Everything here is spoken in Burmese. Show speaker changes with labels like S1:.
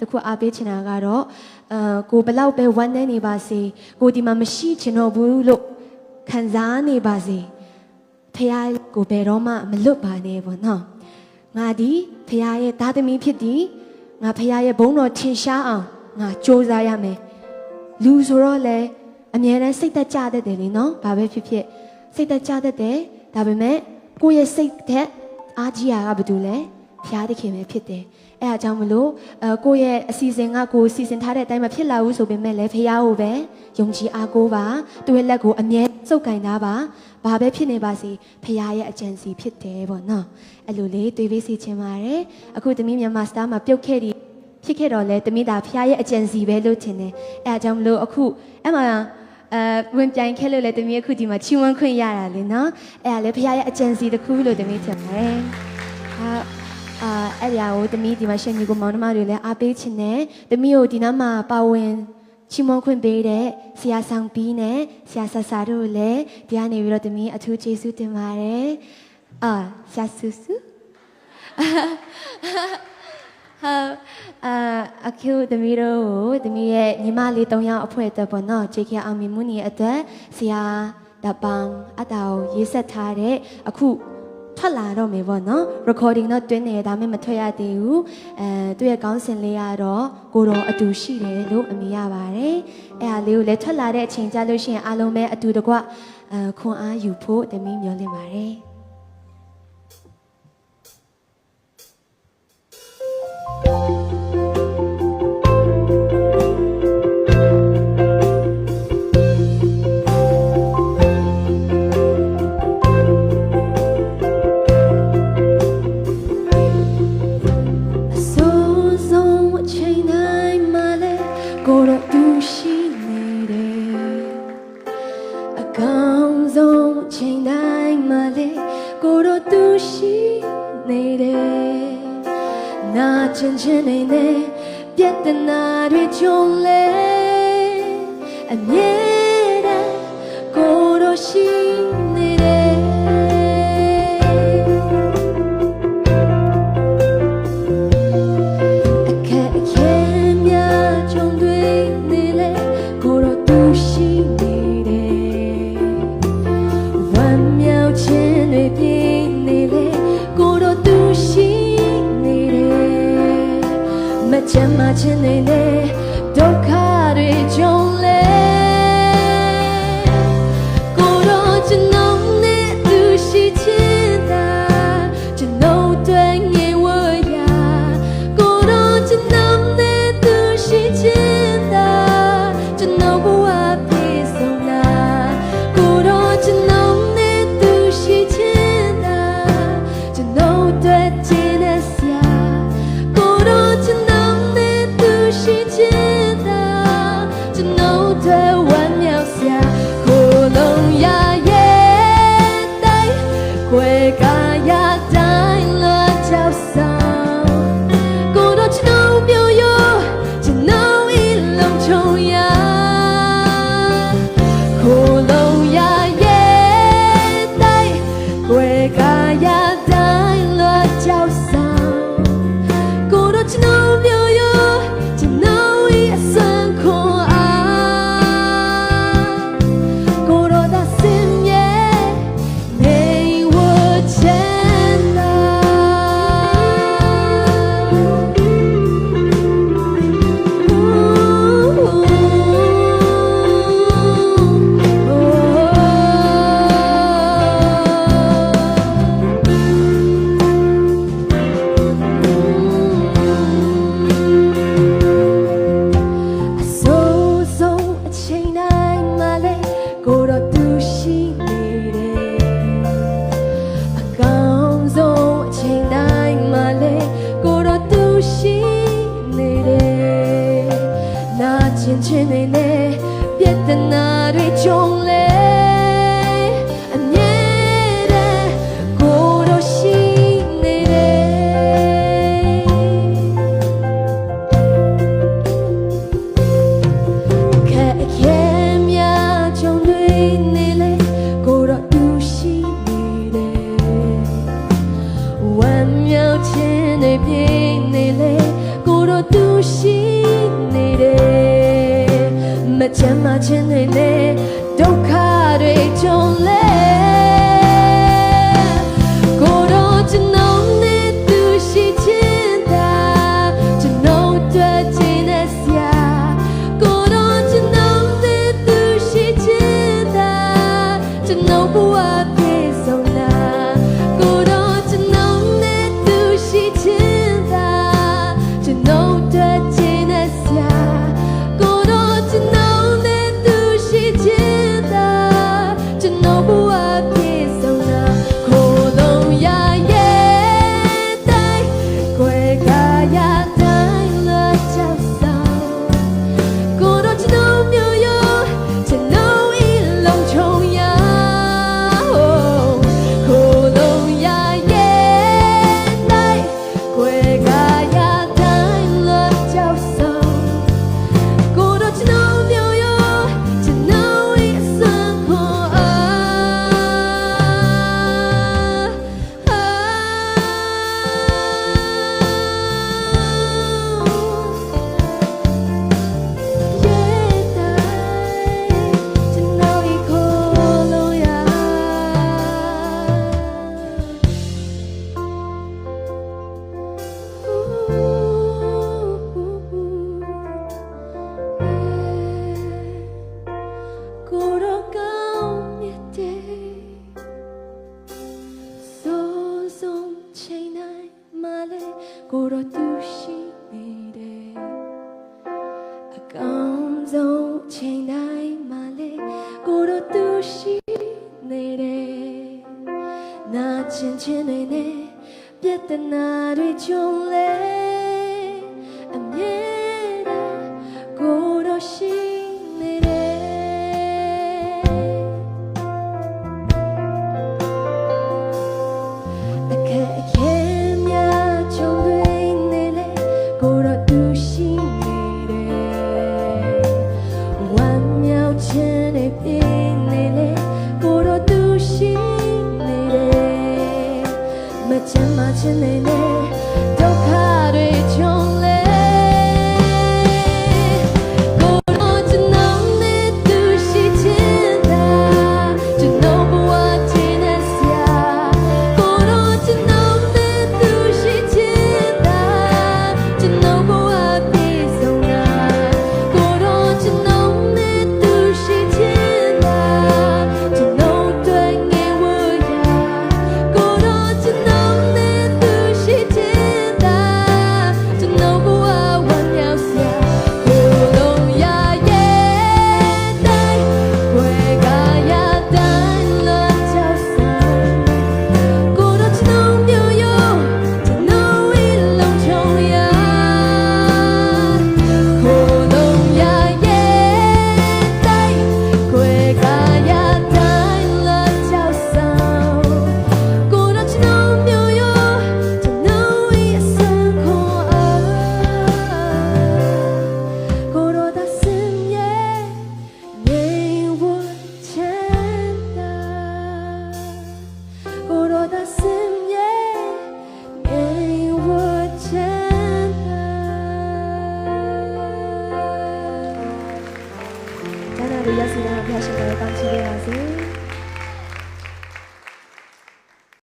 S1: တခုအားပေးချင်တာကတော့အာကိုဘယ်လောက်ပဲဝမ်းနည်းနေပါစေကိုဒီမှာမရှိချင်တော့ဘူးလို့ခံစားနေပါစေဖခင်ကိုဘယ်တော့မှမလွတ်ပါနဲ့ပေါ့နော်ငါဒီဖခင်ရဲ့သားသမီးဖြစ်သည်ငါဖခင်ရဲ့ဘုန်းတော်ထင်ရှားအောင်ငါစူးစမ်းရမယ်လူဆိုတော့လေအမြဲတမ်းစိတ်သက်ကြတတ်တယ်လေနော်ဘာပဲဖြစ်ဖြစ်စိတ်သက်ကြတတ်တယ်ဒါပေမဲ့ကိုယ့်ရဲ့စိတ်သက်အားကြီးတာကဘာတူလဲ ဖခင်သခင်ပဲဖြစ်တယ်အဲအကြောင်းမလို့အဲကိုယ့်ရဲ့အစီအစဉ်ကကိုယ်စီစဉ်ထားတဲ့အတိုင်းမဖြစ်လာဘူးဆိုပေမဲ့လည်းဖခင်ကိုပဲယုံကြည်အားကိုးပါသူ့ရဲ့လက်ကိုအမြဲစုပ်ကင်ထားပါဘာပဲဖြစ်နေပါစေဖခင်ရဲ့အကြံစီဖြစ်တယ်ပေါ့နော်အဲ့လိုလေးတွေးပေးစီချင်ပါတယ်အခုသမီးမြန်မာစတားမှာပြုတ်ခဲ့ဒီဖြစ်ခဲ့တော့လဲသမီးသားဖခင်ရဲ့အကြံစီပဲလို့ထင်တယ်အဲအကြောင်းမလို့အခုအဲ့မှာအဲဝင်ပြိုင်ခဲ့လို့လဲသမီးအခုဒီမှာချီးမွမ်းခွင့်ရတာလေနော်အဲ့ဒါလဲဖခင်ရဲ့အကြံစီတစ်ခုလို့သမီးထင်ပါတယ်ဟာ အာအဲ့ဒီအရာကိုတမီးဒီမှာရှင်ကြီးကိုမောင်နှမတွေလည်းအားပေးခြင်းနဲ့တမီးကိုဒီနားမှာပါဝင်ချီးမွမ်းခွင့်ပေးတဲ့ဆရာဆောင်ပြီးနဲ့ဆရာဆဆာတို့ကိုလည်းဒီကနေပြီးတော့တမီးအထူးကျေးဇူးတင်ပါတယ်အာဆရာဆူဆူဟာအာအခုတမီးတို့ကိုတမီးရဲ့ညီမလေး၃ယောက်အဖွဲ့အတွက်ပေါ့နော် JK အောင်မြင်မှုနေအတွက်ဆရာတပန်းအတောင်ရေးဆက်ထားတဲ့အခု ထွက်လာတော့မယ်ပေါ့နော် recording တော့တွင်းနေဒါပေမဲ့မထွက်ရသေးဘူးအဲသူ့ရဲ့ကောင်းစင်လေးကတော့ကိုတော်အတူရှိတယ်လို့အမိရပါတယ်အဲအားလေးကိုလည်းထွက်လာတဲ့အချိန်ကြလို့ရှိရင်အားလုံးပဲအတူတကွအဲခွန်အားယူဖို့တမီးမျှော်လင့်ပါတယ် နာချင်ချင်နေနေပြတ်တနာတွေကြုံလဲအမြဲတမ်းကိုတော့ရှိ ချမ်းမခြင်းနေလေဒု ချမ်းသာခြင်းတွေနဲ့ဒုက္ခတွေကြုံလဲ မှလည်းကိုတော့သူရှိနေတယ်အကောင်းဆုံးချိန်တိုင်းမှလည်းကိုတော့သူရှိနေတယ်နာချင်းချင်းတွေနဲ့ပြဿနာတွေကြုံလဲ toda.